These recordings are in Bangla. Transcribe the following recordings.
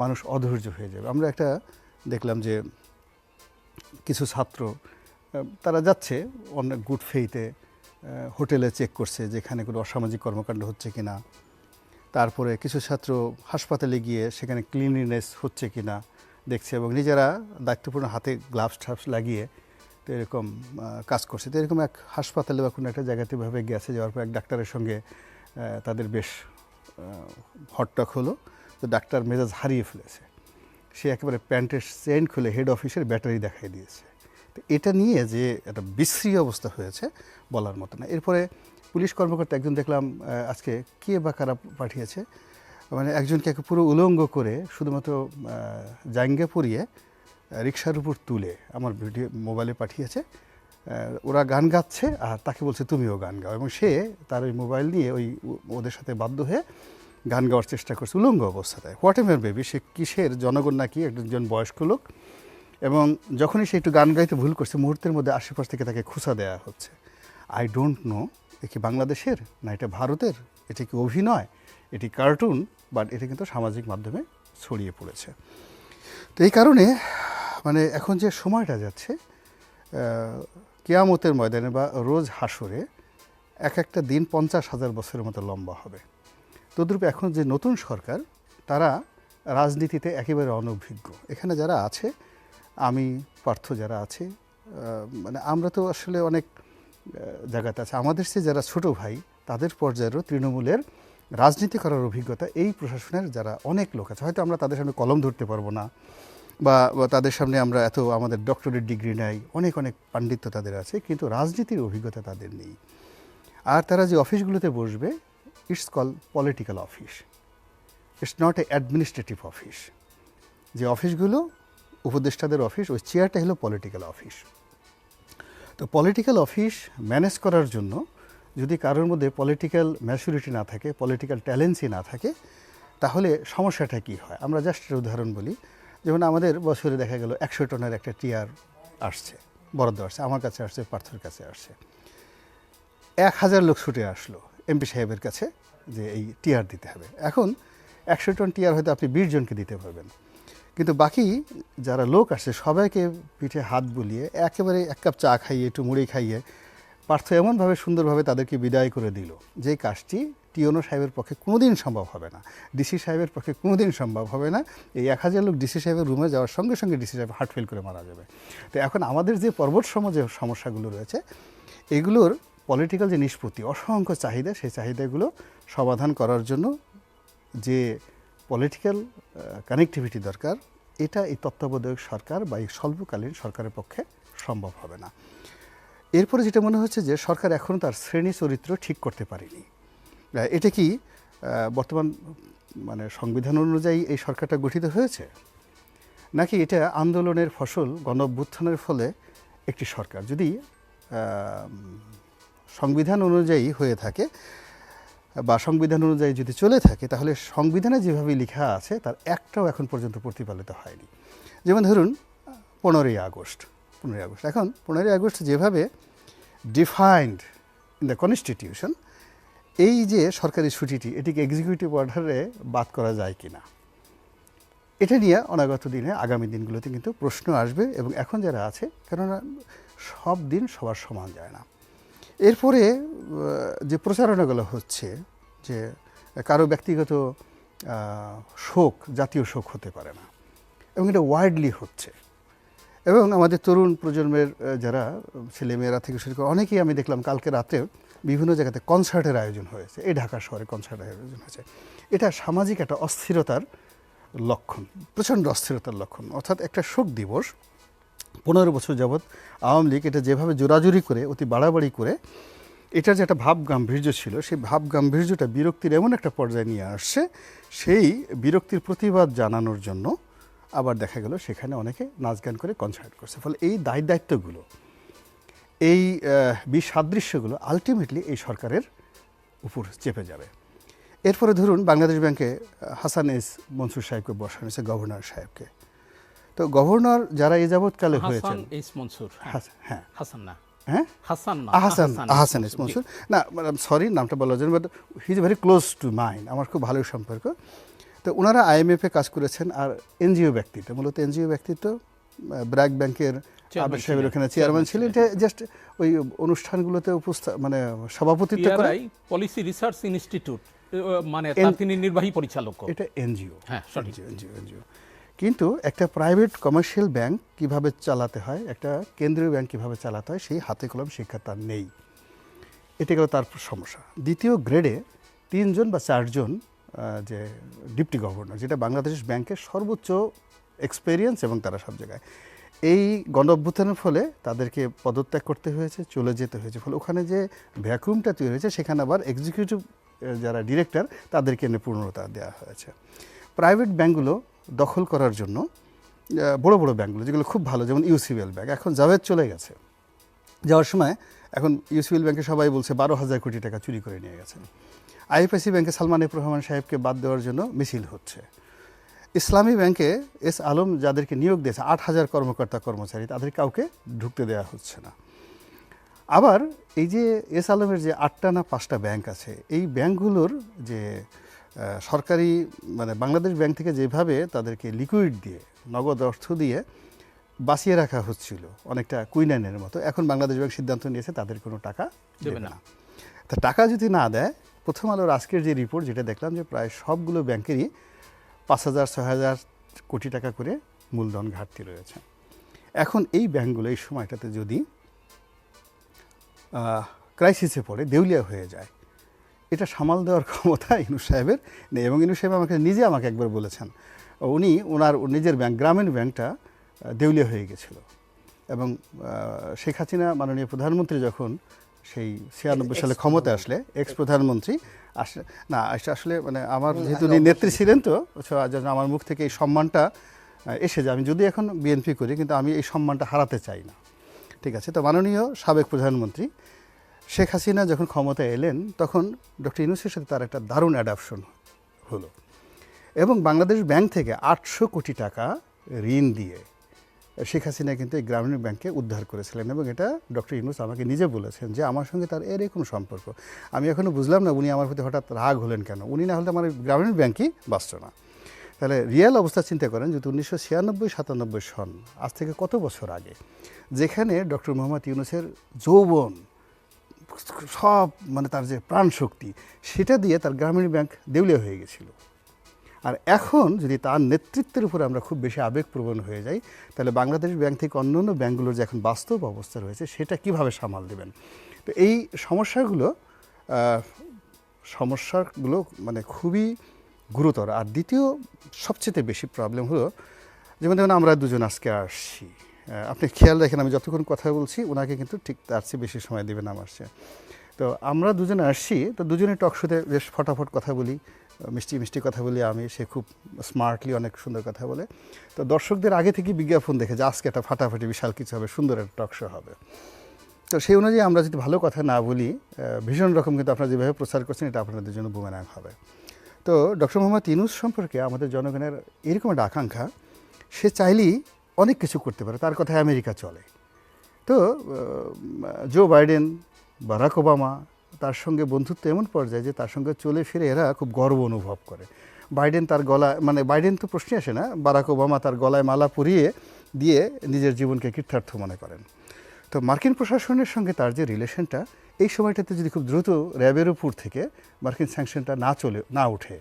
মানুষ অধৈর্য হয়ে যাবে। আমরা একটা দেখলাম যে কিছু ছাত্র তারা যাচ্ছে অনেক গুড ফেইতে হোটেলে চেক করছে যেখানে কোনো অসামাজিক কর্মকাণ্ড হচ্ছে কি না তারপরে কিছু ছাত্র হাসপাতালে গিয়ে সেখানে ক্লিনলিনেস হচ্ছে কিনা দেখছে এবং নিজেরা দায়িত্বপূর্ণ হাতে গ্লাভস টাভস লাগিয়ে তো এরকম কাজ করছে। তো এরকম এক হাসপাতালে বা কোনো একটা জায়গাতে ভাবে গেছে, যাওয়ার পর এক ডাক্তারের সঙ্গে তাদের বেশ হটটক হলো। তো ডাক্তার মেজাজ হারিয়ে ফেলেছে। সে একেবারে প্যান্টের চেন খুলে হেড অফিসের ব্যাটারি দেখাই দিয়েছে। তো এটা নিয়ে যে একটা বিশ্রী অবস্থা হয়েছে বলার মতো না। এরপরে পুলিশ কর্মকর্তা একজন দেখলাম আজকে কে বা কারা পাঠিয়েছে মানে একজনকে একে পুরো উলঙ্গ করে শুধুমাত্র জাঙ্গে পরিয়ে রিক্সার উপর তুলে আমার ভিডিও মোবাইলে পাঠিয়েছে। ওরা গান গাচ্ছে আর তাকে বলছে, তুমিও গান গাও। এবং সে তার ওই মোবাইল নিয়ে ওই ওদের সাথে বাধ্য হয়ে গান গাওয়ার চেষ্টা করছে, উলঙ্গ অবস্থায় হোয়াট এভার বেবি সে কিসের, জনগণ নাকি একজন বয়স্ক লোক? এবং যখনই সে একটু গান গাইতে ভুল করছে, মুহূর্তের মধ্যে আশেপাশ থেকে তাকে খুঁচা দেওয়া হচ্ছে। আই ডোন্ট নো এ কি বাংলাদেশের না এটা ভারতের? এটা কি অভিনয়? এটি কার্টুন বাট এটা কিন্তু সামাজিক মাধ্যমে ছড়িয়ে পড়েছে। তো এই কারণে মানে এখন যে সময়টা যাচ্ছে কেয়ামতের ময়দানে বা রোজ হাসরে এক একটা দিন পঞ্চাশ হাজার বছরের মতো লম্বা হবে। তদ্রূপ এখন যে নতুন সরকার, তারা রাজনীতিতে একেবারে অনভিজ্ঞ। এখানে যারা আছে, আমি, পার্থ যারা আছে মানে আমরা তো আসলে অনেক জায়গাতে আছে। আমাদের সে যারা ছোট ভাই, তাদের পর্যায়েরও তৃণমূলের রাজনীতি করার অভিজ্ঞতা এই প্রশাসনের যারা অনেক লোক আছে, হয়তো আমরা তাদের সামনে কলম ধরতে পারব না বা তাদের সামনে আমরা এত আমাদের ডক্টরেট ডিগ্রি নাই, অনেক অনেক পাণ্ডিত্য তাদের আছে, কিন্তু রাজনীতির অভিজ্ঞতা তাদের নেই। আর তারা যে অফিসগুলোতে বসবে it's call political office it's not a administrative office যে অফিসগুলো উপদেষ্টাদের অফিস ওই চেয়ারটা হলো পলিটিক্যাল অফিস তো পলিটিক্যাল অফিস ম্যানেজ করার জন্য যদি কারোর মধ্যে পলিটিক্যাল ম্যাচুরিটি না থাকে পলিটিক্যাল ট্যালেন্সি না থাকে, তাহলে সমস্যাটা কী হয়? আমরা জাস্ট উদাহরণ বলি। যেমন আমাদের বছরে দেখা গেল একশো টনের একটা টিয়ার আসছে, বরাদ্দ আসছে, আমার কাছে আসছে, পার্থর কাছে আসছে। এক হাজার লোক ছুটে আসলো। এমপি সাহেবের কাছে যে এই টিয়ার দিতে হবে। এখন একশো টন টিয়ার হয়তো আপনি বিশ জনকে দিতে পারবেন। কিন্তু বাকি যারা লোক আসছে, সবাইকে পিঠে হাত বুলিয়ে একেবারে এক কাপ চা খাইয়ে, একটু মুড়ি খাইয়ে পার্থ এমনভাবে সুন্দরভাবে তাদেরকে বিদায় করে দিল যে কাজটি টিওনো সাহেবের পক্ষে কোনোদিন সম্ভব হবে না। ডিসি সাহেবের পক্ষে কোনোদিন সম্ভব হবে না। এই এক হাজার লোক ডিসি সাহেবের রুমে যাওয়ার সঙ্গে সঙ্গে ডিসি সাহেব হার্ট ফেল করে মারা যাবে। তো এখন আমাদের যে পর্বত সম যে সমস্যাগুলো রয়েছে, এগুলোর পলিটিক্যাল যে নিষ্পত্তি অসংখ্য চাহিদা, সেই চাহিদাগুলো সমাধান করার জন্য যে পলিটিক্যাল কানেক্টিভিটি দরকার, এটা এই তত্ত্বাবধায়ক সরকার বা এই স্বল্পকালীন সরকারের পক্ষে সম্ভব হবে না। এরপরে যেটা মনে হচ্ছে যে সরকার এখনও তার শ্রেণি চরিত্র ঠিক করতে পারেনি। এটা কি বর্তমান মানে সংবিধান অনুযায়ী এই সরকারটা গঠিত হয়েছে? নাকি এটা আন্দোলনের ফসল গণ ফলে একটি সরকার? যদি সংবিধান অনুযায়ী হয়ে থাকে বা সংবিধান অনুযায়ী যদি চলে থাকে, তাহলে সংবিধানে যেভাবে লেখা আছে, তার একটাও এখন পর্যন্ত প্রতিপালিত হয়নি। যেমন ধরুন, পনেরোই আগস্ট পনেরোই আগস্ট। এখন পনেরোই আগস্ট যেভাবে ডিফাইন্ড ইন দ্য কনস্টিটিউশন এই যে সরকারি ছুটিটি, এটিকে এক্সিকিউটিভ অর্ডারে বাদ করা যায় কি না এটা নিয়ে অনাগত দিনে, আগামী দিনগুলোতে কিন্তু প্রশ্ন আসবে এবং এখন যারা আছে, কেননা সব দিন সবার সমান যায় না। এরপরে যে প্রচারণাগুলো হচ্ছে, যে কারও ব্যক্তিগত শোক, জাতীয় শোক হতে পারে না, এবং এটা ওয়াইডলি হচ্ছে। এবং আমাদের তরুণ প্রজন্মের যারা ছেলেমেয়েরা থেকে শুরু করে অনেকেই আমি দেখলাম কালকে রাতে বিভিন্ন জায়গাতে কনসার্টের আয়োজন হয়েছে। এই ঢাকা শহরে কনসার্টের আয়োজন হয়েছে। এটা সামাজিক একটা অস্থিরতার লক্ষণ, প্রচণ্ড অস্থিরতার লক্ষণ। অর্থাৎ একটা শোক দিবস পনেরো বছর যাবৎ আওয়ামী লীগ এটা যেভাবে জোরাজুরি করে, অতি বাড়াবাড়ি করে, এটার যে একটা ভাব গাম্ভীর্য ছিল, সেই ভাব গাম্ভীর্যটা বিরক্তির এমন একটা পর্যায়ে নিয়ে আসছে, সেই বিরক্তির প্রতিবাদ জানানোর জন্য আবার দেখা গেল সেখানে অনেকে নাচ গান করে কনসার্ট করছে। ফলে এই দায় দায়িত্বগুলো, এই বিসাদৃশ্যগুলো আলটিমেটলি এই সরকারের উপর চেপে যাবে। এরপরে ধরুন বাংলাদেশ ব্যাংকে হাসান এস মনসুর সাহেবকে বসানো হয়েছে, গভর্নর সাহেবকে। তো গভর্নর যারা এই যাবৎকালে হয়েছেন। হ্যাঁ, হাসান না। হ্যাঁ? হাসান না আহসান আহসান ইস মনসুর। না সরি নামটা বলা যায় but he is very close to mind আমার খুব ভালো সম্পর্ক। তো ওনারা আইএমএফে কাজ করেছেন আর এনজিও ব্যক্তিত্ব মূলত এনজিও ব্যক্তিত্ব ব্র্যাক ব্যাংকের আবির সাহেবের ওখানে চেয়ারম্যান ছিলেন। এটা জাস্ট ওই অনুষ্ঠানগুলোতে উপস্থা মানে সভাপতিত্ব করে পলিসি রিসার্চ ইনস্টিটিউট মানে তার তিনি নির্বাহী পরিচালক। এটা এনজিও। হ্যাঁ, এনজিও এনজিও। কিন্তু একটা প্রাইভেট কমার্শিয়াল ব্যাংক কীভাবে চালাতে হয়, একটা কেন্দ্রীয় ব্যাংক কীভাবে চালাতে হয়, সেই হাতে কলম শিক্ষা তার নেই। এটা গেল তার সমস্যা। দ্বিতীয় গ্রেডে তিনজন বা চারজন যে ডিপটি গভর্নর যেটা বাংলাদেশ ব্যাংকের সর্বোচ্চ এক্সপেরিয়েন্স এবং তারা সব জায়গায়। এই গণ অভ্যুত্থানের ফলে তাদেরকে পদত্যাগ করতে হয়েছে, চলে যেতে হয়েছে। ফলে ওখানে যে ভ্যাকুমটা তৈরি হয়েছে, সেখানে আবার এক্সিকিউটিভ যারা ডিরেক্টর তাদেরকে এনে পূর্ণতা দেওয়া হয়েছে। প্রাইভেট ব্যাঙ্কগুলো দখল করার জন্য বড় বড় ব্যাঙ্কগুলো যেগুলো খুব ভালো, যেমন ইউসিবিএল ব্যাংক এখন জাভেদ চলে গেছে। যাওয়ার সময় এখন ইউসিবিএল ব্যাংকে সবাই বলছে বারো হাজার কোটি টাকা চুরি করে নিয়ে গেছে। আইএফআইসি ব্যাংকে সালমান এফ রহমান সাহেবকে বাদ দেওয়ার জন্য মিছিল হচ্ছে। ইসলামী ব্যাংকে এস আলম যাদেরকে নিয়োগ দিয়েছে, আট হাজার কর্মকর্তা, কর্মচারী, তাদের কাউকে ঢুকতে দেওয়া হচ্ছে না। আবার এই যে এস আলমের যে আটটা না পাঁচটা ব্যাংক আছে, এই ব্যাংকগুলোর যে সরকারি মানে বাংলাদেশ ব্যাংক থেকে যেভাবে তাদেরকে লিকুইড দিয়ে নগদ অর্থ দিয়ে বাঁচিয়ে রাখা হচ্ছিল অনেকটা কুইনাইনের মতো এখন বাংলাদেশ ব্যাংক সিদ্ধান্ত নিয়েছে তাদের কোনো টাকা দেবে। না তা টাকা যদি না দেয় প্রথম আলোর আজকের যে রিপোর্ট যেটা দেখলাম যে প্রায় সবগুলো ব্যাংকেরই পাঁচ হাজার ছয় হাজার কোটি টাকা করে মূলধন ঘাটতি রয়েছে এখন এই ব্যাংকগুলো এই সময়টাতে যদি ক্রাইসিসে পড়ে দেউলিয়া হয়ে যায় এটা সামাল দেওয়ার ক্ষমতা ইনু সাহেবের নেই এবং ইনু সাহেব আমাকে নিজে আমাকে একবার বলেছেন। উনি ওনার নিজের ব্যাংক গ্রামীণ ব্যাংকটা দেউলিয়া হয়ে গেছিল। এবং শেখ হাসিনা মাননীয় প্রধানমন্ত্রী যখন সেই ছিয়ানব্বই সালে ক্ষমতা আসলে এক্স প্রধানমন্ত্রী আসলে না আসলে- মানে আমার যেহেতু উনি নেত্রী ছিলেন তো আমার মুখ থেকে এই সম্মানটা এসে যায়। আমি যদি এখন বিএনপি করি কিন্তু আমি এই সম্মানটা হারাতে চাই না। ঠিক আছে? তো মাননীয় সাবেক প্রধানমন্ত্রী শেখ হাসিনা যখন ক্ষমতায় এলেন, তখন ডক্টর ইউনুসের সাথে তার একটা দারুণ অ্যাডাপশন হলো। এবং বাংলাদেশ ব্যাংক থেকে আটশো কোটি টাকা ঋণ দিয়ে শেখ হাসিনা কিন্তু এই গ্রামীণ ব্যাংকে উদ্ধার করেছিলেন এবং এটা ডক্টর ইউনুস আমাকে নিজে বলেছেন যে আমার সঙ্গে তার এরকম সম্পর্ক। আমি এখনও বুঝলাম না উনি আমার প্রতি হঠাৎ রাগ হলেন কেন। উনি না হলে আমার গ্রামীণ ব্যাংকই বাঁচত না। তাহলে রিয়েল অবস্থা চিন্তা করেন যদি উনিশশো ছিয়ানব্বই, সাতানব্বই সন, আজ থেকে কত বছর আগে, যেখানে ডক্টর মোহাম্মদ ইউনুসের যৌবন সব মানে তার যে প্রাণ শক্তি সেটা দিয়ে তার গ্রামীণ ব্যাংক দেউলিয়া হয়ে গেছিল। আর এখন যদি তার নেতৃত্বের উপরে আমরা খুব বেশি আবেগপ্রবণ হয়ে যাই, তাহলে বাংলাদেশ ব্যাংক থেকে অন্য অন্য ব্যাংকগুলোর যে এখন বাস্তব অবস্থা রয়েছে, সেটা কীভাবে সামাল দেবেন? তো এই সমস্যাগুলো সমস্যাগুলো মানে খুবই গুরুতর। আর দ্বিতীয় সবচেয়ে বেশি প্রবলেম হলো, যেমন ধরুন আমরা দুজন আজকে আসছি। আপনি খেয়াল রাখেন, আমি যতক্ষণ কথা বলছি ওনাকে কিন্তু ঠিক তার চেয়ে বেশি সময় দেবেন আমার চেয়ে। তো আমরা দুজনে আসছি, তো দুজনে টক শোতে বেশ ফটাফট কথা বলি, মিষ্টি মিষ্টি কথা বলি আমি, সে খুব স্মার্টলি অনেক সুন্দর কথা বলে। তো দর্শকদের আগে থেকে বিজ্ঞাপন দেখে যে আজকে একটা ফাটাফাটি বিশাল কিছু হবে, সুন্দর একটা টক শো হবে। তো সেই অনুযায়ী আমরা যদি ভালো কথা না বলি ভীষণ রকম কিন্তু আপনারা যেভাবে প্রচার করছেন, এটা আপনাদের জন্য বুমেরাং হবে। তো ডক্টর মোহাম্মদ ইনুস সম্পর্কে আমাদের জনগণের এরকম একটা আকাঙ্ক্ষা, সে চাইলেই অনেক কিছু করতে পারে, তার কথায় আমেরিকা চলে। তো জো বাইডেন বারাক ওবামা তার সঙ্গে বন্ধুত্ব এমন পর্যায়ে যে তার সঙ্গে চলে ফিরে এরা খুব গর্ব অনুভব করে। বাইডেন তার গলায় মানে বাইডেন তো প্রশ্নে আসে না বারাক ওবামা তার গলায় মালা পরিয়ে দিয়ে নিজের জীবনকে কীর্থার্থ মনে করেন। তো মার্কিন প্রশাসনের সঙ্গে তার যে রিলেশনটা এই সময়টাতে যদি খুব দ্রুত র্যাবের উপর থেকে মার্কিন স্যাংশনটা না চলে, না ওঠে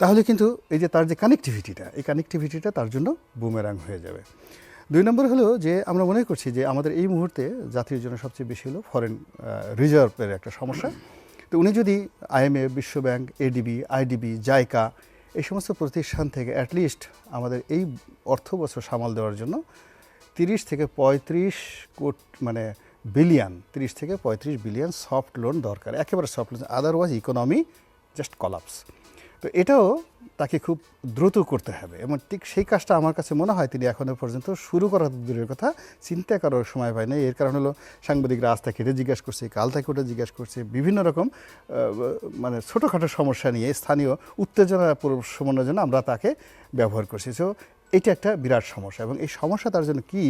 তাহলে কিন্তু এই যে তার যে কানেকটিভিটিটা এই কানেকটিভিটিটা তার জন্য বুমেরাং হয়ে যাবে। দুই নম্বর হলো যে আমরা মনে করছি যে আমাদের এই মুহূর্তে জাতির জন্য সবচেয়ে বেশি হলো ফরেন রিজার্ভের একটা সমস্যা। তো উনি যদি আইএমএফ বিশ্বব্যাংক এডিবি আইডিবি জায়কা এই সমস্ত প্রতিষ্ঠান থেকে অ্যাটলিস্ট আমাদের এই অর্থ বছর সামাল দেওয়ার জন্য তিরিশ থেকে পঁয়ত্রিশ কোট মানে বিলিয়ন তিরিশ থেকে পঁয়ত্রিশ বিলিয়ন সফট লোন দরকার। একেবারে soft loan otherwise economy just collapse তো এটাও তাকে খুব দ্রুত করতে হবে। এবং ঠিক সেই কাজটা আমার কাছে মনে হয় তিনি এখনও পর্যন্ত শুরু করার দূরের কথা চিন্তা করার সময় পায় না এর কারণ হলো সাংবাদিকরা আজ তাকে এটা জিজ্ঞাসা করছে, কাল তাকে ওটা জিজ্ঞাসা করছে। বিভিন্ন রকম মানে ছোটোখাটো সমস্যা নিয়ে স্থানীয় উত্তেজনা প্রশমনের জন্য আমরা তাকে ব্যবহার করছি। সো এটা একটা বিরাট সমস্যা এবং এই সমস্যা তার জন্য কী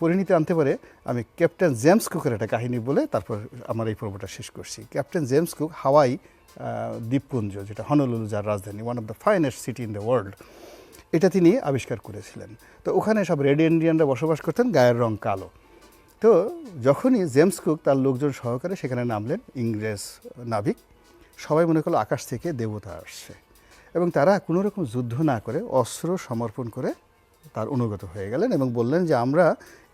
পরিণতি আনতে পারে, আমি ক্যাপ্টেন জেমস কুকের একটা কাহিনী বলে তারপর আমার এই পর্বটা শেষ করছি। ক্যাপ্টেন জেমস কুক হাওয়াই দ্বীপপুঞ্জ, যেটা হনলুলু যার রাজধানী one of the finest city in the world এটা তিনি আবিষ্কার করেছিলেন। তো ওখানে সব রেড ইন্ডিয়ানরা বসবাস করতেন, গায়ের রং কালো। তো যখনই জেমস কুক তার লোকজন সহকারে সেখানে নামলেন, ইংরেজ নাবিক, সবাই মনে করল আকাশ থেকে দেবতা আসছে। এবং তারা কোনো রকম যুদ্ধ না করে অস্ত্র সমর্পণ করে তার অনুগত হয়ে গেলেন এবং বললেন যে, আমরা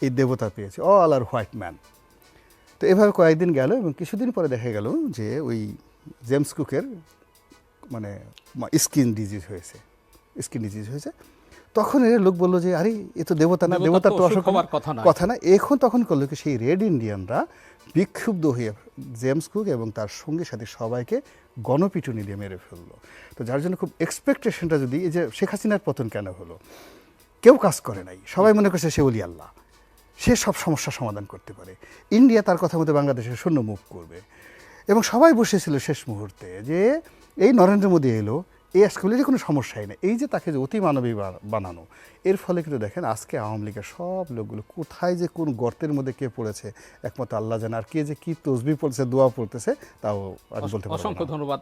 এই দেবতা পেয়েছি অল আর হোয়াইট ম্যান তো এভাবে কয়েকদিন গেল এবং কিছুদিন পরে দেখা গেল যে ওই জেমস কুকের মানে স্কিন ডিজিজ হয়েছে স্কিন ডিজিজ হয়েছে। তখন এর লোক বলল যে আরে এ তো দেবতা না দেবতার দেবতার তো অসুখ হওয়ার কথা নয়। কথা না। এখন তখন করল কি সেই রেড ইন্ডিয়ানরা বিক্ষুব্ধ হয়ে জেমস কুক এবং তার সঙ্গে সাথে সবাইকে গণপিটুনি দিয়ে মেরে ফেলল। তো যার জন্য খুব এক্সপেকটেশনটা যদি এই যে শেখ হাসিনার পতন কেন হলো? কেউ কাজ করে নাই। সবাই মনে করছে সে অলি আল্লাহ। সে সব সমস্যার সমাধান করতে পারে। ইন্ডিয়া তার কথা মতো বাংলাদেশের শূন্য মুভ করবে। এবং সবাই বসেছিল শেষ মুহূর্তে যে এই নরেন্দ্র মোদী এলো, এই স্কুলেরই কোনো সমস্যাই নেই। এই যে তাকে যে অতি মানবী বা- বানানো, এর ফলে কিন্তু দেখেন আজকে আওয়ামী লীগের সব লোকগুলো কোথায় যে কোন গর্তের মধ্যে কে পড়েছে, একমাত্র আল্লাহ জানে, আর কে যে কী তসবি পড়ছে দোয়া পড়তেছে, তাও আমি বলতে অসংখ্য ধন্যবাদ।